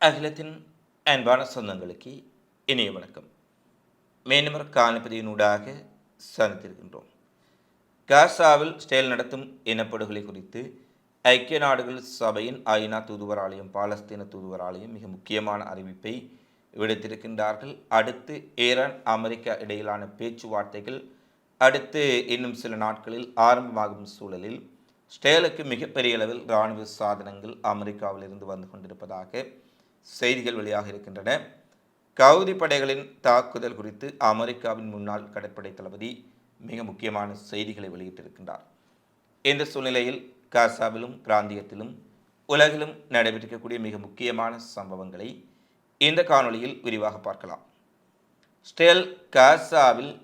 அகிலத்தின் அன்பான சொந்தங்களுக்கு இனிய வணக்கம். மேன்மர் காலப்பதியினூடாக சந்தித்திருக்கின்றோம். காசாவில் ஸ்டேல் நடத்தும் இனப்படுகொலை குறித்து ஐக்கிய நாடுகள் சபையின் ஐநா தூதுவர் ஆலயம் பாலஸ்தீன தூதுவர் ஆலயம் மிக முக்கியமான அறிவிப்பை விடுத்திருக்கின்றார்கள். அடுத்து ஈரான் அமெரிக்கா இடையிலான பேச்சுவார்த்தைகள் அடுத்து இன்னும் சில நாட்களில் ஆரம்பமாகும் சூழலில் ஸ்டேலுக்கு மிகப்பெரிய அளவில் இராணுவ சாதனங்கள் அமெரிக்காவிலிருந்து வந்து கொண்டிருப்பதாக செய்திகள் வெளியாக இருக்கின்றன. கவுதி படைகளின் தாக்குதல் குறித்து அமெரிக்காவின் முன்னாள் கடற்படை தளபதி மிக முக்கியமான செய்திகளை வெளியிட்டிருக்கின்றார். இந்த சூழ்நிலையில் காசாவிலும் பிராந்தியத்திலும் உலகிலும் நடைபெற்றிருக்கக்கூடிய மிக முக்கியமான சம்பவங்களை இந்த காணொளியில் விரிவாக பார்க்கலாம். ஸ்டெல் காசாவில்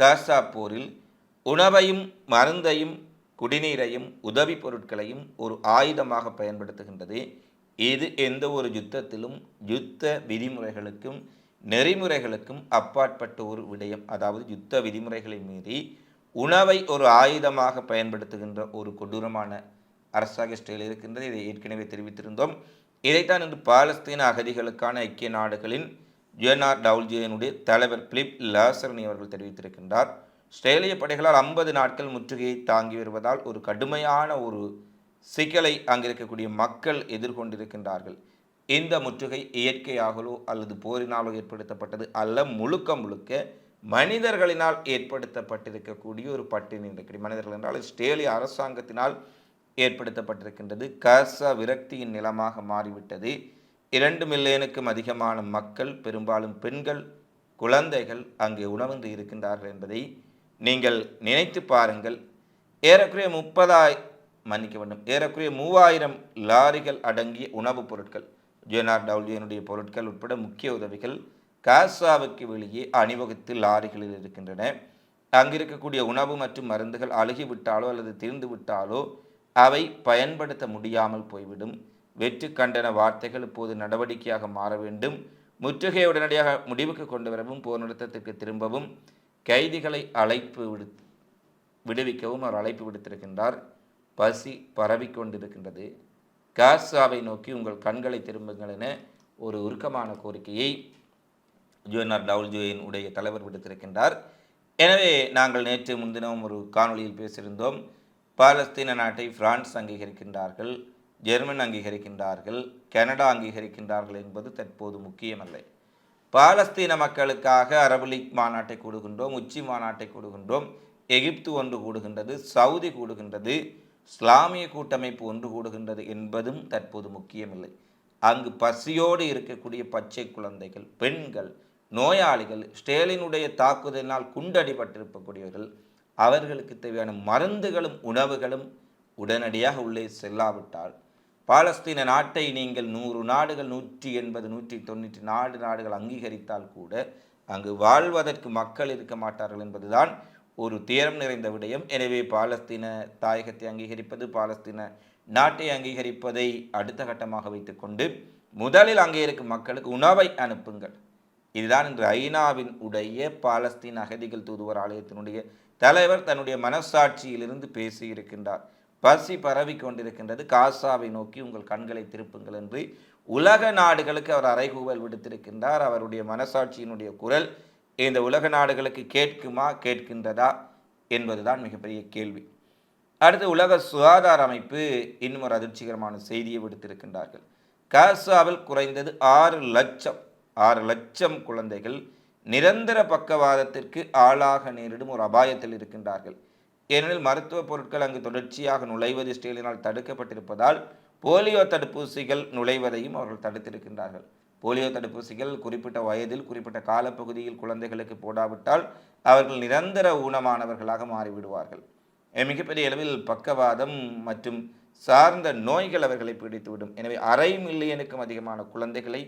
காசா போரில் உணவையும் மருந்தையும் குடிநீரையும் உதவிப் பொருட்களையும் ஒரு ஆயுதமாக பயன்படுத்துகின்றது இது எந்த ஒரு யுத்தத்திலும் யுத்த விதிமுறைகளுக்கும் நெறிமுறைகளுக்கும் அப்பாற்பட்ட ஒரு விடயம். அதாவது யுத்த விதிமுறைகளை மீறி உணவை ஒரு ஆயுதமாக பயன்படுத்துகின்ற ஒரு கொடூரமான அரசாக இஸ்ரேல் இருக்கின்றது. இதை ஏற்கனவே தெரிவித்திருந்தோம். இதைத்தான் இன்று பாலஸ்தீன அகதிகளுக்கான ஐக்கிய நாடுகளின் யுஎன்ஆர் டவுல்ஜியனுடைய தலைவர் பிலிப் லாசர்னி அவர்கள் தெரிவித்திருக்கின்றார். ஸ்ட்ரேலிய படைகளால் ஐம்பது நாட்கள் முற்றுகையை தாங்கி வருவதால் ஒரு கடுமையான ஒரு சிக்கலை அங்கிருக்கக்கூடிய மக்கள் எதிர்கொண்டிருக்கின்றார்கள். இந்த முற்றுகை இயற்கையாகவோ அல்லது போரினாலோ ஏற்படுத்தப்பட்டது அல்ல முழுக்க முழுக்க மனிதர்களினால் ஏற்படுத்தப்பட்டிருக்கக்கூடிய ஒரு பட்டினி இருக்கக்கூடிய மனிதர்கள் என்றால் ஸ்ட்ரேலிய அரசாங்கத்தினால் ஏற்படுத்தப்பட்டிருக்கின்றது. கச விரக்தியின் நிலமாக மாறிவிட்டது. இரண்டு மில்லியனுக்கும் அதிகமான மக்கள் பெரும்பாலும் பெண்கள் குழந்தைகள் அங்கே உணவந்து இருக்கின்றார்கள் என்பதை நீங்கள் நினைத்து பாருங்கள். ஏறக்குறைய முப்பதாய் மன்னிக்க வேண்டும். ஏறக்குறைய மூவாயிரம் லாரிகள் அடங்கிய உணவுப் பொருட்கள் ஜேனார் டவுலியனுடைய பொருட்கள் உட்பட முக்கிய உதவிகள் காசாவுக்கு வெளியே அணிவகுத்து லாரிகளில் இருக்கின்றன. அங்கிருக்கக்கூடிய உணவு மற்றும் மருந்துகள் அழுகிவிட்டாலோ அல்லது தீர்ந்து விட்டாலோ அவை பயன்படுத்த முடியாமல் போய்விடும். வெற்று கண்டன வார்த்தைகள் இப்போது நடவடிக்கையாக மாற வேண்டும். முற்றுகையை உடனடியாக முடிவுக்கு கொண்டு வரவும் போர் நிறுத்தத்திற்கு திரும்பவும் கைதிகளை அழைப்பு விடு விடுவிக்கவும் அவர் அழைப்பு விடுத்திருக்கின்றார். பசி பரவிக்கொண்டிருக்கின்றது. காசாவை நோக்கி உங்கள் கண்களை திரும்புங்கள் என ஒரு உருக்கமான கோரிக்கையை ஜூஎன்ஆர் டவுல்ஜுவின் உடைய தலைவர் விடுத்திருக்கின்றார். எனவே நாங்கள் நேற்று முன்தினம் ஒரு காணொளியில் பேசியிருந்தோம். பாலஸ்தீன நாட்டை பிரான்ஸ் அங்கீகரிக்கின்றார்கள் ஜெர்மன் அங்கீகரிக்கின்றார்கள் கனடா அங்கீகரிக்கின்றார்கள் என்பது தற்போது முக்கியமல்ல. பாலஸ்தீன மக்களுக்காக அரபு லீக் மாநாட்டை கூடுகின்றோம் உச்சி மாநாட்டை கூடுகின்றோம் எகிப்து ஒன்று கூடுகின்றது சவுதி கூடுகின்றது. இஸ்லாமிய கூட்டமைப்பு ஒன்று கூடுகின்றது என்பதும் தற்போது முக்கியமில்லை. அங்கு பசியோடு இருக்கக்கூடிய பச்சை குழந்தைகள் பெண்கள் நோயாளிகள் ஸ்டேலினுடைய தாக்குதலினால் குண்டடிபட்டிருக்கக்கூடியவர்கள் அவர்களுக்கு தேவையான மருந்துகளும் உணவுகளும் உடனடியாக உள்ளே செல்லாவிட்டால் பாலஸ்தீன நாட்டை நீங்கள் நூறு நாடுகள் நூற்றி எண்பது நூற்றி தொண்ணூற்றி நாலு நாடுகள் அங்கீகரித்தால் கூட அங்கு வாழ்வதற்கு மக்கள் இருக்க மாட்டார்கள் என்பதுதான் ஒரு துயரம் நிறைந்த விடயம். எனவே பாலஸ்தீன தாயகத்தை அங்கீகரிப்பது பாலஸ்தீன நாட்டை அங்கீகரிப்பதை அடுத்த கட்டமாக வைத்துக்கொண்டு முதலில் அங்கே இருக்கும் மக்களுக்கு உணவை அனுப்புங்கள். இதுதான் இன்று ஐநாவின் உடைய பாலஸ்தீன் அகதிகள் தூதுவர் ஆலயத்தினுடைய தலைவர் தன்னுடைய மனசாட்சியிலிருந்து பேசியிருக்கின்றார். பசி பரவி கொண்டிருக்கின்றது. காசாவை நோக்கி உங்கள் கண்களை திருப்புங்கள் என்று உலக நாடுகளுக்கு அவர் அறைகூவல் விடுத்திருக்கின்றார். அவருடைய மனசாட்சியினுடைய குரல் இந்த உலக நாடுகளுக்கு கேட்குமா கேட்கின்றதா என்பதுதான் மிகப்பெரிய கேள்வி. அடுத்து உலக சுகாதார அமைப்பு இன்னும் ஒரு அதிர்ச்சிகரமான செய்தியை விடுத்திருக்கின்றார்கள். காசாவில் குறைந்தது ஆறு லட்சம் ஆறு லட்சம் குழந்தைகள் நிரந்தர பக்கவாதத்திற்கு ஆளாக நேரிடும் ஒரு அபாயத்தில் இருக்கின்றார்கள். ஏனெனில் மருத்துவ பொருட்கள் அங்கு தொடர்ச்சியாக நுழைவது ஸ்டீலினால் தடுக்கப்பட்டிருப்பதால் போலியோ தடுப்பூசிகள் நுழைவதையும் அவர்கள் தடுத்திருக்கின்றார்கள். போலியோ தடுப்பூசிகள் குறிப்பிட்ட வயதில் குறிப்பிட்ட காலப்பகுதியில் குழந்தைகளுக்கு போடாவிட்டால் அவர்கள் நிரந்தர ஊனமானவர்களாக மாறிவிடுவார்கள். மிகப்பெரிய அளவில் பக்கவாதம் மற்றும் சார்ந்த நோய்கள் அவர்களை பிடித்துவிடும். எனவே அரை மில்லியனுக்கும் அதிகமான குழந்தைகளை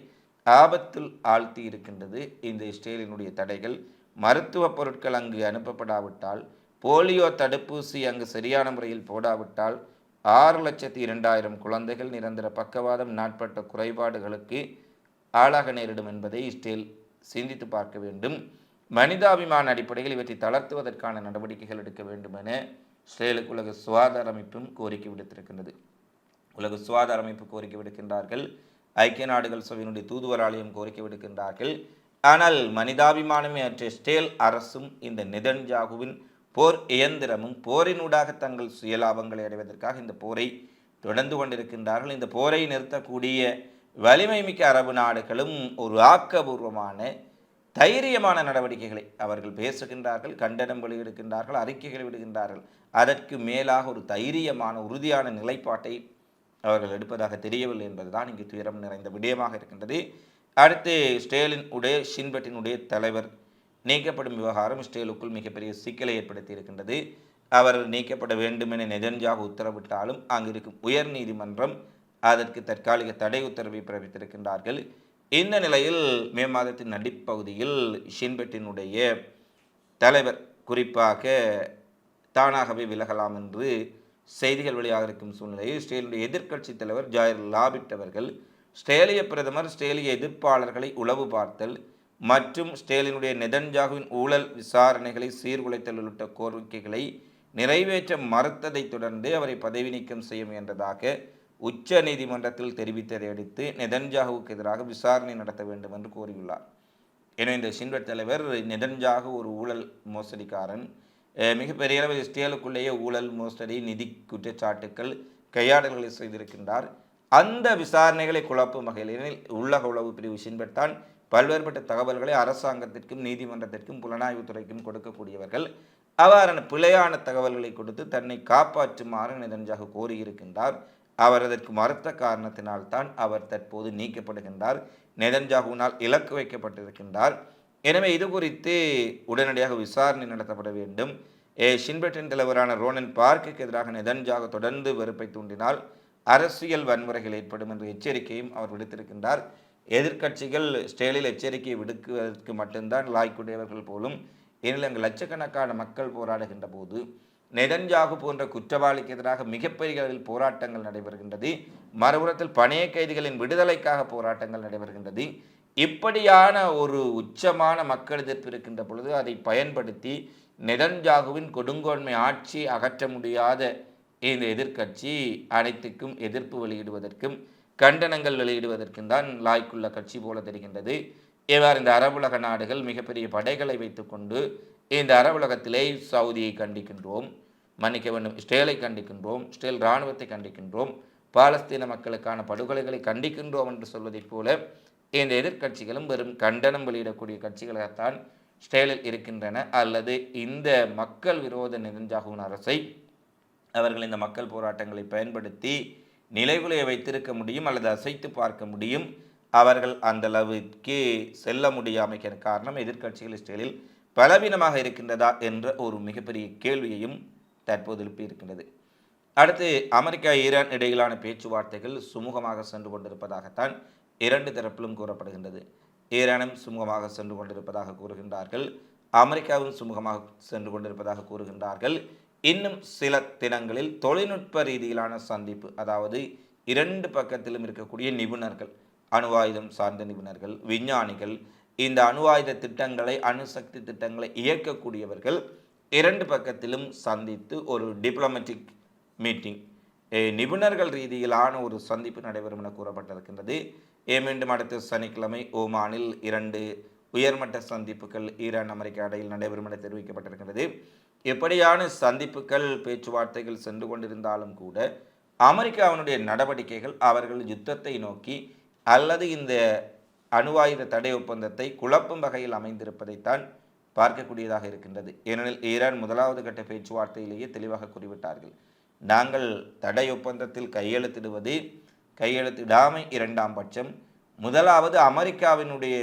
ஆபத்தில் ஆழ்த்தி இருக்கின்றது இந்த இஸ்ரேலினுடைய தடைகள். மருத்துவ பொருட்கள் அங்கு அனுப்பப்படாவிட்டால் போலியோ தடுப்பூசி அங்கு சரியான முறையில் போடாவிட்டால் ஆறு லட்சத்தி இரண்டாயிரம் குழந்தைகள் நிரந்தர பக்கவாதம் நாட்பட்ட குறைபாடுகளுக்கு ஆளாக நேரிடும் என்பதை இஸ்ரேல் சிந்தித்து பார்க்க வேண்டும். மனிதாபிமான அடிப்படையில் இவற்றை தளர்த்துவதற்கான நடவடிக்கைகள் எடுக்க வேண்டும் என இஸ்ரேலுக்கு உலக சுகாதார அமைப்பும் கோரிக்கை விடுத்திருக்கின்றது. உலக சுகாதார அமைப்பு கோரிக்கை விடுக்கின்றார்கள். ஐக்கிய நாடுகள் சபையினுடைய தூதுவராலயம் கோரிக்கை விடுக்கின்றார்கள். ஆனால் மனிதாபிமானமே அற்ற ஸ்டேல் அரசும் இந்த நிதன்ஜாகுவின் போர் இயந்திரமும் போரினூடாக தங்கள் சுயலாபங்களை அடைவதற்காக இந்த போரை தொடர்ந்து கொண்டிருக்கின்றார்கள். இந்த போரை நிறுத்தக்கூடிய வலிமை மிக்க அரபு நாடுகளும் ஒரு ஆக்கபூர்வமான தைரியமான நடவடிக்கைகளை அவர்கள் பேசுகின்றார்கள் கண்டனம் வெளியிடுகின்றார்கள் அறிக்கைகளை விடுகின்றார்கள். அதற்கு மேலாக ஒரு தைரியமான உறுதியான நிலைப்பாட்டை அவர்கள் எடுப்பதாக தெரியவில்லை என்பதுதான் இங்கு துயரம் நிறைந்த விடயமாக இருக்கின்றது. அடுத்து ஸ்டேலின் உடைய ஷின்பட்டினுடைய தலைவர் நீக்கப்படும் விவகாரம் ஸ்டேலுக்குள் மிகப்பெரிய சிக்கலை ஏற்படுத்தி இருக்கின்றது அவர் நீக்கப்பட வேண்டும் என நெதன்ஜாக உத்தரவிட்டாலும் அங்கு இருக்கும் உயர் நீதிமன்றம் அதற்கு தற்காலிக தடை உத்தரவை பிறப்பித்திருக்கின்றார்கள். இந்த நிலையில் மே மாதத்தின் நடிப்பகுதியில் ஷின்பெட்டினுடைய தலைவர் குறிப்பாக தானாகவே விலகலாம் என்று செய்திகள் வெளியாக இருக்கும் சூழ்நிலையில் ஸ்டேலினுடைய எதிர்க்கட்சி தலைவர் ஜாயர் லாபிட் அவர்கள் பிரதமர் ஸ்டேலிய எதிர்ப்பாளர்களை உளவு பார்த்தல் மற்றும் ஸ்டேலினுடைய நெதன்ஜாகுவின் ஊழல் விசாரணைகளை சீர்குலைத்தல் உள்ளிட்ட கோரிக்கைகளை நிறைவேற்ற மறுத்ததை தொடர்ந்து அவரை பதவி நீக்கம் செய்ய முயன்றதாக உச்ச நீதிமன்றத்தில் தெரிவித்ததை அடுத்து நெதன்ஜாகுவுக்கு எதிராக விசாரணை நடத்த வேண்டும் என்று கோரியுள்ளார் எனவே இந்த ஷின்வெட் தலைவர் நெதன்ஜாகு ஒரு ஊழல் மோசடிக்காரன். மிகப்பெரிய அளவில் ஸ்டேலுக்குள்ளேயே ஊழல் மோசடி நிதி குற்றச்சாட்டுக்கள் கையாடல்களை செய்திருக்கின்றார். அந்த விசாரணைகளை குழப்பும் வகையில் உள்ளக உளவு பிரிவு ஷின்வெட் தான் பல்வேறுபட்ட தகவல்களை அரசாங்கத்திற்கும் நீதிமன்றத்திற்கும் புலனாய்வுத்துறைக்கும் கொடுக்கக்கூடியவர்கள். அவ்வாறான பிழையான தகவல்களை கொடுத்து தன்னை காப்பாற்றுமாறு நெதன்ஜாகு கோரியிருக்கின்றார். அவர் அதற்கு மறுத்த காரணத்தினால்தான் அவர் தற்போது நீக்கப்படுகின்றார் நெதன்ஜாகுனால் இலக்கு வைக்கப்பட்டிருக்கின்றார். எனவே இது குறித்து உடனடியாக விசாரணை நடத்தப்பட வேண்டும். ஏ ஷின்பெட்டின் தலைவரான ரோனன் பார்க்குக்கு எதிராக நெதன்ஜாக தொடர்ந்து வெறுப்பை தூண்டினால் அரசியல் வன்முறைகள் ஏற்படும் என்ற எச்சரிக்கையும் அவர் விடுத்திருக்கின்றார். எதிர்க்கட்சிகள் ஸ்டேலில் எச்சரிக்கையை விடுக்குவதற்கு மட்டும்தான் லாய்க்குடையவர்கள் போலும் ஏனில் அங்கு லட்சக்கணக்கான மக்கள் போராடுகின்ற போது நெதன்ஜாகு போன்ற குற்றவாளிக்கு எதிராக மிகப்பெரிய அளவில் போராட்டங்கள் நடைபெறுகின்றது. மறுபுறத்தில் பணைய கைதிகளின் விடுதலைக்காக போராட்டங்கள் நடைபெறுகின்றது. இப்படியான ஒரு உச்சமான மக்கள் எதிர்ப்பு இருக்கின்ற பொழுது அதை பயன்படுத்தி நெதன்ஜாகுவின் கொடுங்கோன்மை ஆட்சி அகற்ற முடியாத இந்த எதிர்க்கட்சி அனைத்துக்கும் எதிர்ப்பு வெளியிடுவதற்கும் கண்டனங்கள் வெளியிடுவதற்கும் தான் லாய்க்குள்ள கட்சி போல தெரிகின்றது. இவ்வாறு இந்த அரபுலக நாடுகள் மிகப்பெரிய படைகளை வைத்துக்கொண்டு இந்த அரபுலகத்திலே சவுதியை கண்டிக்கின்றோம் மன்னிக்க வேண்டும் இஸ்ரேலை கண்டிக்கின்றோம் இஸ்ரேல் இராணுவத்தை கண்டிக்கின்றோம் பாலஸ்தீன மக்களுக்கான படுகொலைகளை கண்டிக்கின்றோம் என்று சொல்வதைப் போல இந்த எதிர்க்கட்சிகளும் வெறும் கண்டனம் வெளியிடக்கூடிய கட்சிகளாகத்தான் ஸ்டேலில் இருக்கின்றன. அல்லது இந்த மக்கள் விரோத நெடுஞ்சாகும் அரசை அவர்கள் இந்த மக்கள் போராட்டங்களை பயன்படுத்தி நிலைகுலைய வைத்திருக்க முடியும் அல்லது அசைத்து பார்க்க முடியும் அவர்கள் அந்த அளவுக்கு செல்ல முடியாமைக்கு காரணம் எதிர்க்கட்சிகள் இஸ்ரேலில் பலவீனமாக இருக்கின்றதா என்ற ஒரு மிகப்பெரிய கேள்வியையும் தற்போது எழுப்பி இருக்கின்றது. அடுத்து அமெரிக்கா ஈரான் இடையிலான பேச்சுவார்த்தைகள் சுமூகமாக சென்று கொண்டிருப்பதாகத்தான் இரண்டு தரப்பிலும் கூறப்படுகின்றது. ஈரானும் சுமூகமாக சென்று கொண்டிருப்பதாக கூறுகின்றார்கள். அமெரிக்காவும் சுமூகமாக சென்று கொண்டிருப்பதாக கூறுகின்றார்கள். இன்னும் சில தினங்களில் தொழில்நுட்ப ரீதியிலான சந்திப்பு அதாவது இரண்டு பக்கத்திலும் இருக்கக்கூடிய நிபுணர்கள் அணுவாயுதம் சார்ந்த நிபுணர்கள் விஞ்ஞானிகள் இந்த அணு ஆயுத திட்டங்களை அணுசக்தி திட்டங்களை இயக்கக்கூடியவர்கள் இரண்டு பக்கத்திலும் சந்தித்து ஒரு டிப்ளமேட்டிக் மீட்டிங் நிபுணர்கள் ரீதியிலான ஒரு சந்திப்பு நடைபெறும் என கூறப்பட்டிருக்கின்றது. மீண்டும் அடுத்த சனிக்கிழமை ஓமானில் இரண்டு உயர்மட்ட சந்திப்புகள் ஈரான் அமெரிக்கா இடையில் நடைபெறும் என தெரிவிக்கப்பட்டிருக்கிறது எப்படியான சந்திப்புகள் பேச்சுவார்த்தைகள் சென்று கொண்டிருந்தாலும் கூட அமெரிக்காவினுடைய நடவடிக்கைகள் அவர்கள் யுத்தத்தை நோக்கி அல்லது இந்த அணுவாயுத தடை ஒப்பந்தத்தை குழப்பும் வகையில் அமைந்திருப்பதைத்தான் பார்க்கக்கூடியதாக இருக்கின்றது. ஏனெனில் ஈரான் முதலாவது கட்ட பேச்சுவார்த்தையிலேயே தெளிவாக கூறிவிட்டார்கள். நாங்கள் தடை ஒப்பந்தத்தில் கையெழுத்திடுவது கையெழுத்திடாமை இரண்டாம் பட்சம். முதலாவது அமெரிக்காவினுடைய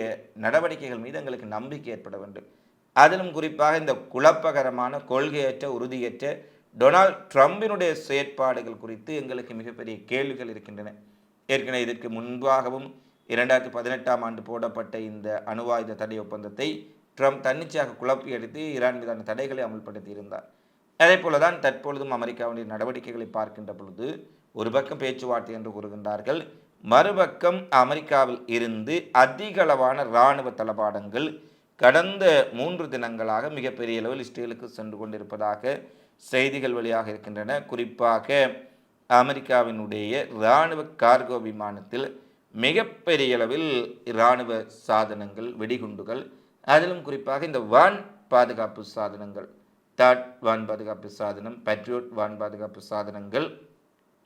நடவடிக்கைகள் மீது எங்களுக்கு நம்பிக்கை ஏற்பட வேண்டும். அதிலும் குறிப்பாக இந்த குழப்பகரமான கொள்கையற்ற உறுதியற்ற டொனால்ட் ட்ரம்பினுடைய செயற்பாடுகள் குறித்து எங்களுக்கு மிகப்பெரிய கேள்விகள் இருக்கின்றன. ஏற்கனவே இதற்கு முன்பாகவும் இரண்டாயிரத்தி பதினெட்டாம் ஆண்டு போடப்பட்ட இந்த அணுவாயுத தடை ஒப்பந்தத்தை ட்ரம்ப் தன்னிச்சையாக குழப்பி அடித்து ஈரான் மீதான தடைகளை அமல்படுத்தி இருந்தார் அதே போல தான் தற்பொழுதும் அமெரிக்காவுடைய நடவடிக்கைகளை பார்க்கின்ற பொழுது ஒரு பக்கம் பேச்சுவார்த்தை என்று கூறுகின்றார்கள் மறுபக்கம் அமெரிக்காவில் இருந்து அதிகளவான இராணுவ தளபாடங்கள் கடந்த மூன்று தினங்களாக மிகப்பெரிய அளவில் இஸ்ரேலுக்கு சென்று கொண்டிருப்பதாக செய்திகள் வழியாக இருக்கின்றன. குறிப்பாக அமெரிக்காவினுடைய இராணுவ கார்கோ விமானத்தில் மிகப்பெரிய அளவில் இராணுவ சாதனங்கள் வெடிகுண்டுகள் அதிலும் குறிப்பாக இந்த வான் பாதுகாப்பு சாதனங்கள் தாட் வான் பாதுகாப்பு சாதனம் பேட்ரியோட் வான் பாதுகாப்பு சாதனங்கள்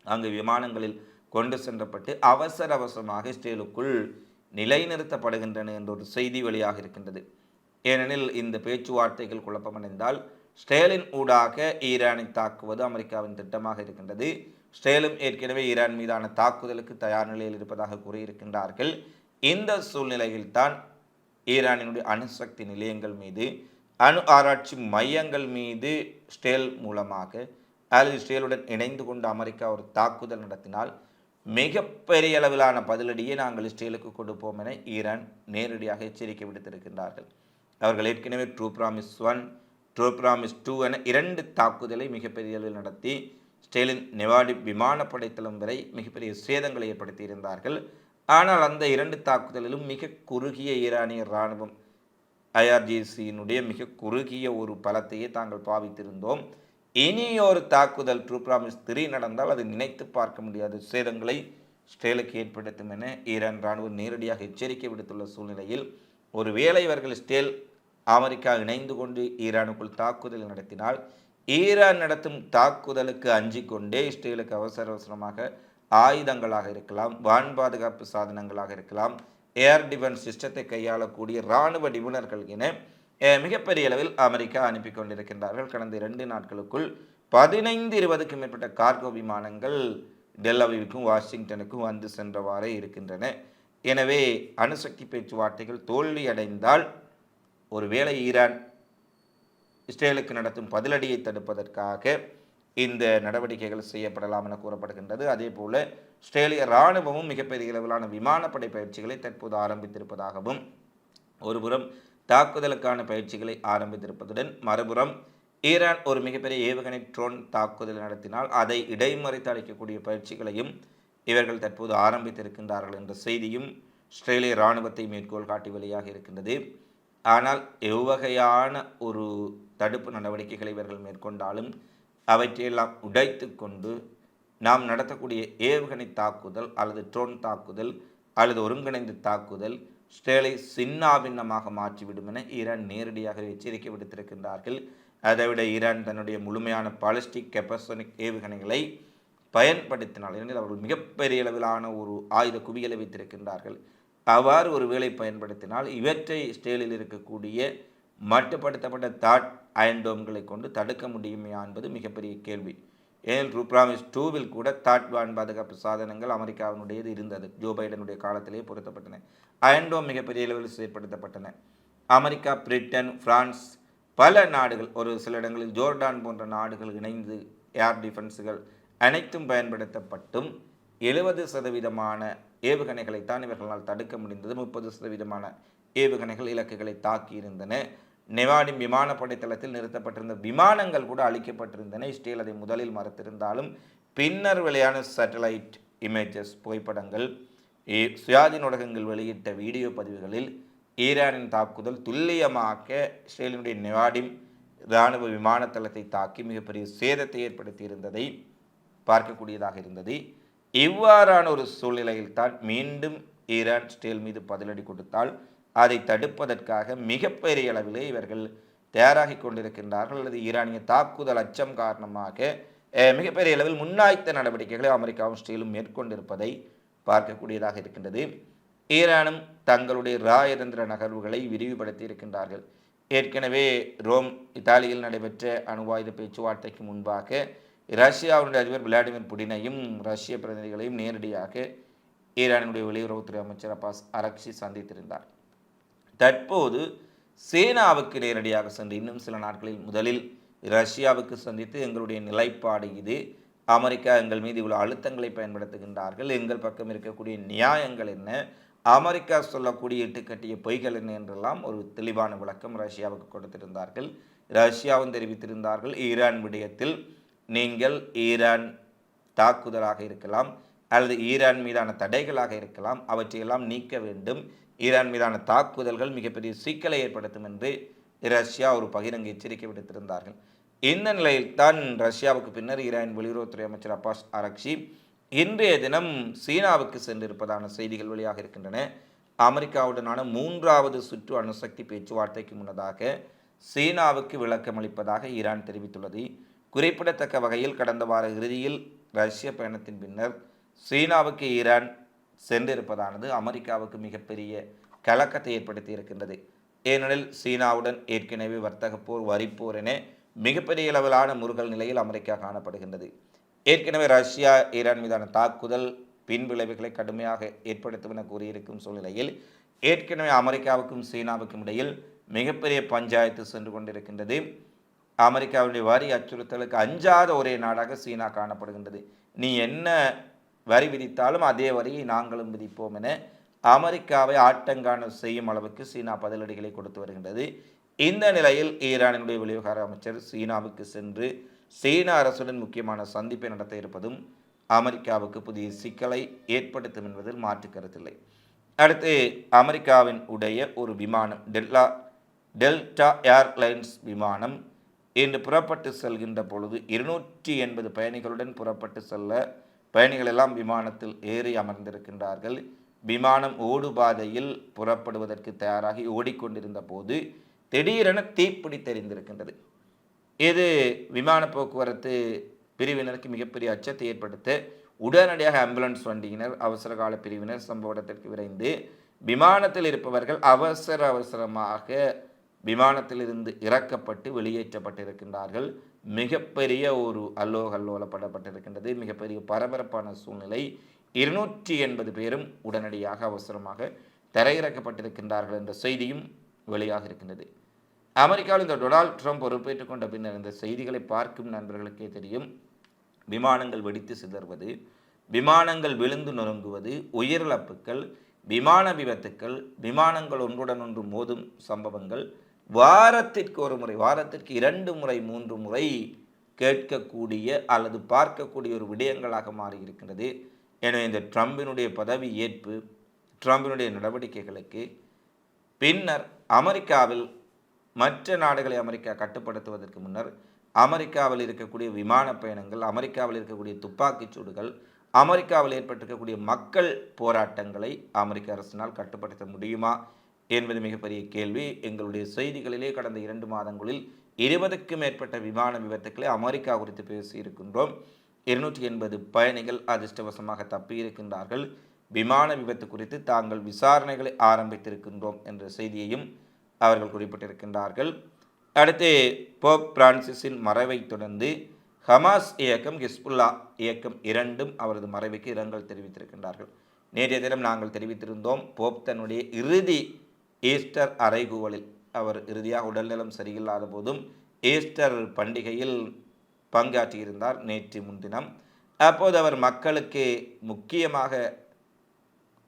அங்கு விமானங்களில் கொண்டு சென்றப்பட்டு அவசர அவசரமாக இஸ்ரேலுக்குள் நிலைநிறுத்தப்படுகின்றன என்ற ஒரு செய்தி வெளியாக இருக்கின்றது. ஏனெனில் இந்த பேச்சுவார்த்தைகள் குழப்பமடைந்தால் ஸ்டேலின் ஊடாக ஈரானை தாக்குவது அமெரிக்காவின் திட்டமாக இருக்கின்றது. ஸ்டேலும் ஏற்கனவே ஈரான் மீதான தாக்குதலுக்கு தயார் நிலையில் இருப்பதாக கூறியிருக்கின்றார்கள். இந்த சூழ்நிலையில்தான் ஈரானினுடைய அணுசக்தி நிலையங்கள் மீது அணு ஆராய்ச்சி மையங்கள் மீது ஸ்டேல் மூலமாக அல்லது ஸ்டேலுடன் இணைந்து கொண்டு அமெரிக்கா ஒரு தாக்குதல் நடத்தினால் மிகப்பெரிய அளவிலான பதிலடியை நாங்கள் இஸ்ரேலுக்கு கொடுப்போம் என ஈரான் நேரடியாக எச்சரிக்கை விடுத்திருக்கின்றார்கள். அவர்கள் ஏற்கனவே true promise one true promise two என இரண்டு தாக்குதலை மிகப்பெரிய அளவில் நடத்தி ஸ்டேலின் நெவாடி விமானப்படை தளம் வரை மிகப்பெரிய சேதங்களை ஏற்படுத்தியிருந்தார்கள். ஆனால் அந்த இரண்டு தாக்குதலிலும் மிக குறுகிய ஈரானிய இராணுவம் ஐஆர்ஜிசியினுடைய மிக குறுகிய ஒரு பலத்தையே தாங்கள் பாவித்திருந்தோம். இனி ஒரு தாக்குதல் ட்ரூப்ராமிஸ் திரி நடந்தால் அது நினைத்து பார்க்க முடியாத சேதங்களை ஸ்டேலுக்கு ஏற்படுத்தும் என ஈரான் இராணுவம் நேரடியாக எச்சரிக்கை விடுத்துள்ள சூழ்நிலையில் ஒருவேளை இவர்கள் ஸ்டேல் அமெரிக்கா இணைந்து கொண்டு ஈரானுக்குள் தாக்குதல் நடத்தினால் ஈரான் நடத்தும் தாக்குதலுக்கு அஞ்சு கொண்டே இஸ்ரேலுக்கு அவசர அவசரமாக ஆயுதங்களாக இருக்கலாம் வான் பாதுகாப்பு சாதனங்களாக இருக்கலாம் ஏர் டிஃபென்ஸ் சிஸ்டத்தை கையாளக்கூடிய இராணுவ நிபுணர்கள் என மிகப்பெரிய அளவில் அமெரிக்கா அனுப்பி கொண்டிருக்கின்றார்கள். கடந்த இரண்டு நாட்களுக்குள் பதினைந்து இருபதுக்கும் மேற்பட்ட கார்கோ விமானங்கள் டெல்லவிற்கும் வாஷிங்டனுக்கும் வந்து சென்றவாறே இருக்கின்றன. எனவே அணுசக்தி பேச்சுவார்த்தைகள் தோல்வியடைந்தால் ஒருவேளை ஈரான் இஸ்ரேலுக்கு நடத்தும் பதிலடியை தடுப்பதற்காக இந்த நடவடிக்கைகள் செய்யப்படலாம் என கூறப்படுகின்றது. அதே போல இஸ்ரேலிய இராணுவமும் மிகப்பெரிய அளவிலான விமானப்படை பயிற்சிகளை தற்போது ஆரம்பித்திருப்பதாகவும் ஒருபுறம் தாக்குதலுக்கான பயிற்சிகளை ஆரம்பித்திருப்பதுடன் மறுபுறம் ஈரான் ஒரு மிகப்பெரிய ஏவுகணை ட்ரோன் தாக்குதல் நடத்தினால் அதை இடைமறைத்து அளிக்கக்கூடிய பயிற்சிகளையும் இவர்கள் தற்போது ஆரம்பித்திருக்கின்றார்கள் என்ற செய்தியும் இஸ்ரேலிய இராணுவத்தை மேற்கோள் காட்டி வெளியாக இருக்கின்றது. ஆனால் எவ்வகையான ஒரு தடுப்பு நடவடிக்கைகளை இவர்கள் மேற்கொண்டாலும் அவற்றையெல்லாம் உடைத்து கொண்டு நாம் நடத்தக்கூடிய ஏவுகணை தாக்குதல் அல்லது ட்ரோன் தாக்குதல் அல்லது ஒருங்கிணைந்த தாக்குதல் ஸ்டேலை சின்னாபின்னமாக மாற்றிவிடும் என ஈரான் நேரடியாக எச்சரிக்கை விடுத்திருக்கின்றார்கள். அதைவிட ஈரான் தன்னுடைய முழுமையான பாலிஸ்டிக் கெப்பசனிக் ஏவுகணைகளை பயன்படுத்தினால் ஏனெனில் அவர்கள் மிகப்பெரிய அளவிலான ஒரு ஆயுத குவியலை வைத்திருக்கின்றார்கள். அவ்வாறு ஒரு வேலை பயன்படுத்தினால் இவற்றை ஸ்டேலில் இருக்கக்கூடிய மட்டுப்படுத்தப்பட்ட தாட் அயன்டோம்களை கொண்டு தடுக்க முடியுமா என்பது மிகப்பெரிய கேள்வி. ஏல் ரூப்ராமிஸ் டூவில் கூட தாட் வான் பாதுகாப்பு சாதனங்கள் அமெரிக்காவினுடையது இருந்தது. ஜோ பைடனுடைய காலத்திலேயே பொருத்தப்பட்டன. அயன்டோம் மிகப்பெரிய அளவில் செயற்படுத்தப்பட்டன அமெரிக்கா பிரிட்டன் பிரான்ஸ் பல நாடுகள் ஒரு சில இடங்களில் ஜோர்டான் போன்ற நாடுகள் இணைந்து ஏர் டிஃபென்ஸுகள் அனைத்தும் பயன்படுத்தப்பட்டும் எழுபது சதவீதமான ஏவுகணைகளைத்தான் இவர்களால் தடுக்க முடிந்தது. முப்பது சதவீதமான ஏவுகணைகள் இலக்குகளை தாக்கியிருந்தன. நெவாடின் விமானப்படை தளத்தில் நிறுத்தப்பட்டிருந்த விமானங்கள் கூட அழிக்கப்பட்டிருந்தன. இஸ்ரேல் அதை முதலில் மறுத்திருந்தாலும் பின்னர் வெளியான சேட்டலைட் இமேஜஸ் புகைப்படங்கள் சுயாதீன ஊடகங்கள் வெளியிட்ட வீடியோ பதிவுகளில் ஈரானின் தாக்குதல் துல்லியமாக இஸ்ரேலினுடைய நெவாடிம் இராணுவ விமானத்தளத்தை தாக்கி மிகப்பெரிய சேதத்தை ஏற்படுத்தியிருந்ததை பார்க்கக்கூடியதாக இருந்தது. இவ்வாறான ஒரு சூழ்நிலையில் தான் மீண்டும் ஈரான் ஸ்டேல் மீது பதிலடி கொடுத்தால் அதை தடுப்பதற்காக மிகப்பெரிய அளவிலே இவர்கள் தயாராகி கொண்டிருக்கின்றார்கள். அல்லது ஈரானிய தாக்குதல் அச்சம் காரணமாக மிகப்பெரிய அளவில் முன்னாய்த்த நடவடிக்கைகளை அமெரிக்காவும் இஸ்ரேலும் மேற்கொண்டிருப்பதை பார்க்கக்கூடியதாக இருக்கின்றது. ஈரானும் தங்களுடைய ராயதந்திர நகர்வுகளை விரிவுபடுத்தி இருக்கின்றார்கள். ஏற்கனவே ரோம் இத்தாலியில் நடைபெற்ற அணுவாயுத பேச்சுவார்த்தைக்கு முன்பாக ரஷ்யாவுடைய அதிபர் விளாடிமிர் புடினையும் ரஷ்ய பிரதிநிதிகளையும் நேரடியாக ஈரானுடைய வெளியுறவுத்துறை அமைச்சர் அப்பாஸ் அரக்ஷி சந்தித்திருந்தார். தற்போது சீனாவுக்கு நேரடியாக சென்று இன்னும் சில நாட்களில் முதலில் ரஷ்யாவுக்கு சந்தித்து எங்களுடைய நிலைப்பாடு இது. அமெரிக்கா எங்கள் மீது உள்ள அழுத்தங்களை பயன்படுத்துகின்றார்கள். எங்கள் பக்கம் இருக்கக்கூடிய நியாயங்கள் என்ன? அமெரிக்கா சொல்லக்கூடிய இட்டுக்கட்டிய பொய்கள் என்ன என்றெல்லாம் ஒரு தெளிவான விளக்கம் ரஷ்யாவுக்கு கொடுத்திருந்தார்கள். ரஷ்யாவும் தெரிவித்திருந்தார்கள். ஈரான் விடயத்தில் நீங்கள் ஈரான் தாக்குதலாக இருக்கலாம் அல்லது ஈரான் மீதான தடைகளாக இருக்கலாம் அவற்றையெல்லாம் நீக்க வேண்டும். ஈரான் மீதான தாக்குதல்கள் மிகப்பெரிய சிக்கலை ஏற்படுத்தும் என்று ரஷ்யா ஒரு பகிரங்க எச்சரிக்கை விடுத்திருந்தார்கள். இந்த நிலையில் தான் ரஷ்யாவுக்கு பின்னர் ஈரான் வெளியுறவுத்துறை அமைச்சர் அப்பாஸ் அரக்ஷி இன்றைய தினம் சீனாவுக்கு சென்றிருப்பதான செய்திகள் வெளியாக இருக்கின்றன. அமெரிக்காவுடனான மூன்றாவது சுற்று அணுசக்தி பேச்சுவார்த்தைக்கு முன்னதாக சீனாவுக்கு விளக்கமளிப்பதாக ஈரான் தெரிவித்துள்ளது. குறிப்பிடத்தக்க வகையில் கடந்த வார இறுதியில் ரஷ்ய பயணத்தின் பின்னர் சீனாவுக்கு ஈரான் சென்றிருப்பதானது அமெரிக்காவுக்கு மிகப்பெரிய கலக்கத்தை ஏற்படுத்தி இருக்கின்றது ஏனெனில் சீனாவுடன் ஏற்கனவே வர்த்தக போர் வரிப்போர் என மிகப்பெரிய அளவிலான முருகல் நிலையில் அமெரிக்கா காணப்படுகின்றது. ஏற்கனவே ரஷ்யா ஈரான் மீதான தாக்குதல் பின் விளைவுகளை கடுமையாக ஏற்படுத்தும் என கூறியிருக்கும் சூழ்நிலையில் ஏற்கனவே அமெரிக்காவுக்கும் சீனாவுக்கும் இடையில் மிகப்பெரிய பஞ்சாயத்து சென்று கொண்டிருக்கின்றது. அமெரிக்காவுடைய வரி அச்சுறுத்தலுக்கு அஞ்சாத ஒரே நாடாக சீனா காணப்படுகின்றது. நீ என்ன வரி விதித்தாலும் அதே வரியை நாங்களும் விதிப்போம் என அமெரிக்காவை ஆட்டங்கான செய்யும் அளவுக்கு சீனா பதிலடிகளை கொடுத்து வருகின்றது. இந்த நிலையில் ஈரானினுடைய வெளிவிவகார அமைச்சர் சீனாவுக்கு சென்று சீன அரசுடன் முக்கியமான சந்திப்பை நடத்த இருப்பதும் அமெரிக்காவுக்கு புதிய சிக்கலை ஏற்படுத்தும் என்பதில் மாற்று கருத்தில்லை. அடுத்து அமெரிக்காவின் உடைய ஒரு விமானம் டெல்லா டெல்டா ஏர்லைன்ஸ் விமானம் இன்று புறப்பட்டு செல்கின்ற பொழுது இருநூற்றி எண்பது பயணிகளுடன் புறப்பட்டு செல்ல பயணிகள் எல்லாம் விமானத்தில் ஏறி அமர்ந்திருக்கின்றார்கள். விமானம் ஓடுபாதையில் புறப்படுவதற்கு தயாராகி ஓடிக்கொண்டிருந்த போது திடீரென தீப்பிடி தெரிந்திருக்கின்றது. இது விமான போக்குவரத்து பிரிவினருக்கு மிகப்பெரிய அச்சத்தை ஏற்படுத்த உடனடியாக ஆம்புலன்ஸ் வண்டியினர் அவசரகால பிரிவினர் சம்பவ இடத்திற்கு விரைந்து விமானத்தில் இருப்பவர்கள் அவசர அவசரமாக விமானத்திலிருந்து இறக்கப்பட்டு வெளியேற்றப்பட்டிருக்கின்றார்கள். மிகப்பெரிய ஒரு அல்லோ அல்லோலப்படப்பட்டிருக்கின்றது மிகப்பெரிய பரபரப்பான சூழ்நிலை. இருநூற்றி எண்பது பேரும் உடனடியாக அவசரமாக தரையிறக்கப்பட்டிருக்கின்றார்கள் என்ற செய்தியும் வெளியாக இருக்கின்றது. அமெரிக்காவில் இந்த டொனால்ட் ட்ரம்ப் பொறுப்பேற்றுக் கொண்ட பின்னர் இந்த செய்திகளை பார்க்கும் நண்பர்களுக்கே தெரியும். விமானங்கள் வெடித்து சிதறுவது விமானங்கள் விழுந்து நொறுங்குவது உயிரிழப்புகள் விமான விபத்துக்கள் விமானங்கள் ஒன்றுடன் ஒன்று மோதும் சம்பவங்கள் வாரத்திற்கு ஒரு முறை வாரத்திற்கு இரண்டு முறை மூன்று முறை கேட்கக்கூடிய அல்லது பார்க்கக்கூடிய ஒரு விடயங்களாக மாறியிருக்கிறது எனவே இந்த ட்ரம்பினுடைய பதவி ஏற்பு ட்ரம்பினுடைய நடவடிக்கைகளுக்கு பின்னர் அமெரிக்காவில் மற்ற நாடுகளை அமெரிக்கா கட்டுப்படுத்துவதற்கு முன்னர் அமெரிக்காவில் இருக்கக்கூடிய விமான பயணங்கள் அமெரிக்காவில் இருக்கக்கூடிய துப்பாக்கிச் சூடுகள் அமெரிக்காவில் ஏற்பட்டிருக்கக்கூடிய மக்கள் போராட்டங்களை அமெரிக்க அரசினால் கட்டுப்படுத்த முடியுமா? என்பது மிகப்பெரிய கேள்வி. எங்களுடைய செய்திகளிலே கடந்த இரண்டு மாதங்களில் இருபதுக்கும் மேற்பட்ட விமான விபத்துக்களை அமெரிக்கா குறித்து பேசியிருக்கின்றோம். இருநூற்றி எண்பது பயணிகள் அதிர்ஷ்டவசமாக தப்பியிருக்கின்றார்கள். விமான விபத்து குறித்து தாங்கள் விசாரணைகளை ஆரம்பித்திருக்கின்றோம் என்ற செய்தியையும் அவர்கள் குறிப்பிட்டிருக்கின்றார்கள். அடுத்து போப் பிரான்சிஸின் மறைவைத் தொடர்ந்து ஹமாஸ் இயக்கம் ஹிஸ்புல்லா இயக்கம் இரண்டும் அவரது மறைவுக்கு இரங்கல் தெரிவித்திருக்கின்றார்கள். நேற்றைய தினம் நாங்கள் தெரிவித்திருந்தோம் போப் தன்னுடைய இறுதி ஈஸ்டர் அறைகூவலில் அவர் இறுதியாக உடல்நலம் சரியில்லாத போதும் ஈஸ்டர் பண்டிகையில் பங்காற்றியிருந்தார் நேற்று முன்தினம். அப்போது அவர் மக்களுக்கு முக்கியமாக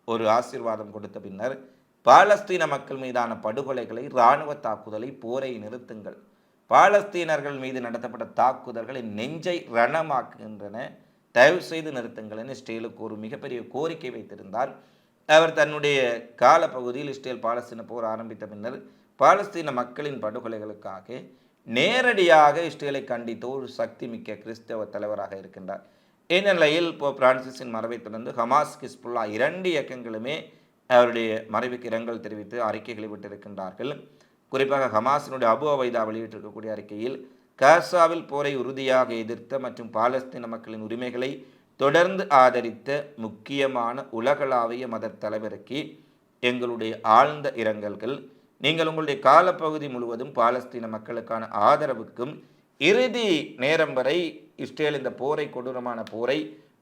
ஒரு ஆசீர்வாதம் கொடுத்த பின்னர் பாலஸ்தீன மக்கள் மீதான படுகொலைகளை இராணுவ தாக்குதலை போரை நிறுத்துங்கள். பாலஸ்தீனர்கள் மீது நடத்தப்பட்ட தாக்குதல்களை நெஞ்சை ரணமாக்குகின்றன. தயவு செய்து நிறுத்துங்கள் என ஸ்டேலுக்கு ஒரு மிகப்பெரிய கோரிக்கை வைத்திருந்தார். அவர் தன்னுடைய காலப்பகுதியில் இஸ்ரேல் பாலஸ்தீன போர் ஆரம்பித்த பின்னர் பாலஸ்தீன மக்களின் படுகொலைகளுக்காக நேரடியாக இஸ்ரேலை கண்டித்த ஒரு சக்தி மிக்க கிறிஸ்தவ தலைவராக இருக்கின்றார். இந்த நிலையில் இப்போ பிரான்சிஸின் மறைவை தொடர்ந்து ஹமாஸ் கிஸ்புல்லா இரண்டு இயக்கங்களுமே அவருடைய மறைவுக்கு இரங்கல் தெரிவித்து அறிக்கைகளை விட்டிருக்கின்றார்கள். குறிப்பாக ஹமாஸினுடைய அபு அவைதா வெளியிட்டிருக்கக்கூடிய அறிக்கையில் காசாவில் போரை உறுதியாக எதிர்த்த மற்றும் பாலஸ்தீன மக்களின் உரிமைகளை தொடர்ந்து ஆதரித்த முக்கியமான உலகளாவிய மத தலைவருக்கு எங்களுடைய ஆழ்ந்த இரங்கல்கள். நீங்கள் உங்களுடைய காலப்பகுதி முழுவதும் பாலஸ்தீன மக்களுக்கான ஆதரவுக்கும் இறுதி நேரம் வரை இஸ்ரேல் இந்த போரை கொடூரமான போரை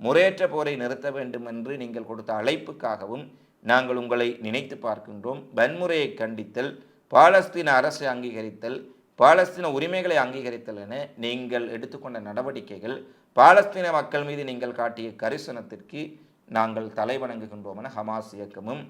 முறையற்ற போரை நிறுத்த வேண்டும் என்று நீங்கள் கொடுத்த அழைப்புக்காகவும் நாங்கள் உங்களை நினைத்து பார்க்கின்றோம். வன்முறையை கண்டித்தல் பாலஸ்தீன அரசை அங்கீகரித்தல் பாலஸ்தீன உரிமைகளை அங்கீகரித்தல் என நீங்கள் எடுத்துக்கொண்ட நடவடிக்கைகள் பாலஸ்தீன மக்கள் மீது நீங்கள் காட்டிய கரிசனத்திற்கு நாங்கள் தலைவணங்குகின்றோம் என ஹமாஸ் இயக்கமும்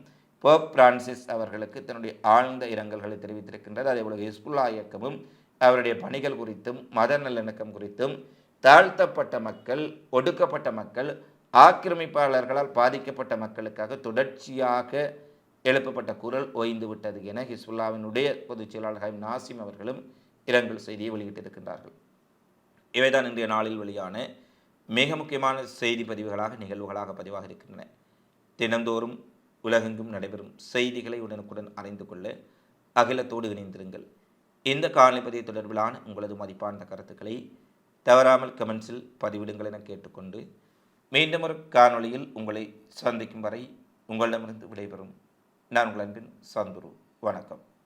போப் பிரான்சிஸ் அவர்களுக்கு தன்னுடைய ஆழ்ந்த இரங்கல்களை தெரிவித்திருக்கின்றது. அதேபோல ஹிஸ்புல்லா இயக்கமும் அவருடைய பணிகள் குறித்தும் மத நல்லிணக்கம் குறித்தும் தாழ்த்தப்பட்ட மக்கள் ஒடுக்கப்பட்ட மக்கள் ஆக்கிரமிப்பாளர்களால் பாதிக்கப்பட்ட மக்களுக்காக தொடர்ச்சியாக எழுப்பப்பட்ட குரல் ஓய்ந்து விட்டது என ஹிஸ்புல்லாவினுடைய பொதுச் செயலாளர் ஹைம் நாசிம் அவர்களும் இரங்கல் செய்தியை வெளியிட்டிருக்கின்றார்கள். இவைதான் இன்றைய நாளில் வெளியான மிக முக்கியமான செய்தி பதிவுகளாக நிகழ்வுகளாக பதிவாக இருக்கின்றன. தினந்தோறும் உலகெங்கும் நடைபெறும் செய்திகளை உடனுக்குடன் அறிந்து கொள்ள அகிலத்தோடு இணைந்திருங்கள். இந்த காணொலி பதிவு தொடர்பிலான உங்களது மதிப்பான கருத்துக்களை தவறாமல் கமெண்ட்ஸில் பதிவிடுங்கள் என கேட்டுக்கொண்டு மீண்டும் ஒரு காணொளியில் உங்களை சந்திக்கும் வரை உங்களிடமிருந்து விடைபெறும். நான் உங்கள் அன்பின் சந்துரு. வணக்கம்.